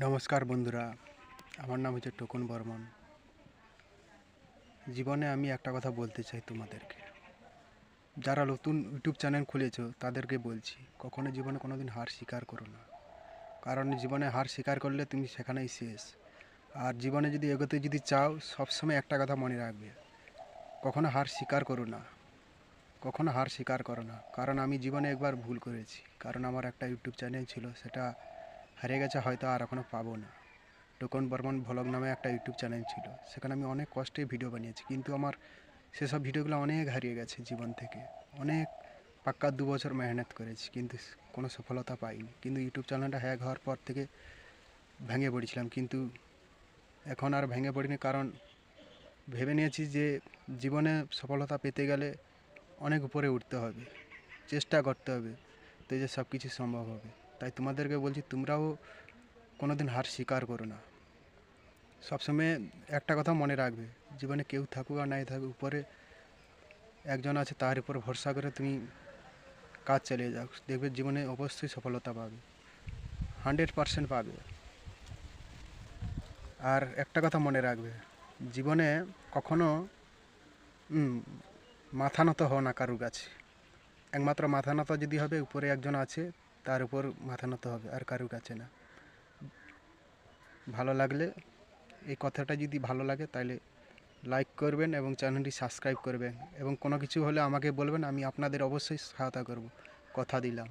নমস্কার বন্ধুরা, আমার নাম হচ্ছে টোকন বর্মন। জীবনে আমি একটা কথা বলতে চাই তোমাদেরকে। যারা নতুন ইউটিউব চ্যানেল খুলেছো, তাদেরকে বলছি, কখনো জীবনে কোনো দিন হার স্বীকার করো না। কারণ জীবনে হার স্বীকার করলে তুমি সেখানেই শেষ। আর জীবনে যদি এগোতে যদি চাও, সবসময় একটা কথা মনে রাখবে, কখনো হার স্বীকার করো না। কখনো হার স্বীকার করো না। কারণ আমি জীবনে একবার ভুল করেছি। কারণ আমার একটা ইউটিউব চ্যানেল ছিল, সেটা হারিয়ে গেছে হয়তো আর এখনও পাবো না। টোকন বর্মন ভ্লগ নামে একটা ইউটিউব চ্যানেল ছিল। সেখানে আমি অনেক কষ্টে ভিডিও বানিয়েছি। কিন্তু আমার সেসব ভিডিওগুলো অনেক হারিয়ে গেছে জীবন থেকে। অনেক পাক্কা দু বছর মেহনত করেছি, কিন্তু কোনো সফলতা পাইনি। কিন্তু ইউটিউব চ্যানেলটা হ্যাক হওয়ার পর থেকে ভেঙে পড়েছিলাম। কিন্তু এখন আর ভেঙে পড়িনি কারণ ভেবে নিয়েছি যে জীবনে সফলতা পেতে গেলে অনেক উপরে উঠতে হবে। চেষ্টা করতে হবে, তো যে সব কিছু সম্ভব হবে। তাই তোমাদেরকে বলছি, তোমরাও কোনো দিন হার স্বীকার করো না। সবসময় একটা কথা মনে রাখবে, জীবনে কেউ থাকুক আর নাই থাকুক, উপরে একজন আছে তার উপর ভরসা করে তুমি কাজ চালিয়ে যাও, দেখবে জীবনে অবশ্যই সফলতা পাবে, হান্ড্রেড পারসেন্ট পাবে। আর একটা কথা মনে রাখবে, জীবনে কখনো মাথা নত হও না কারুর কাছে। একমাত্র মাথা নত যদি হবে, উপরে একজন আছে তার উপর মাথা নত হবে আর কারুর কাছে না। ভালো লাগলে এই কথাটা যদি ভালো লাগে তাহলে লাইক করবেন এবং চ্যানেলটি সাবস্ক্রাইব করবেন এবং কোনো কিছু হলে আমাকে বলবেন, আমি আপনাদের অবশ্যই সহায়তা করব। কথা দিলাম।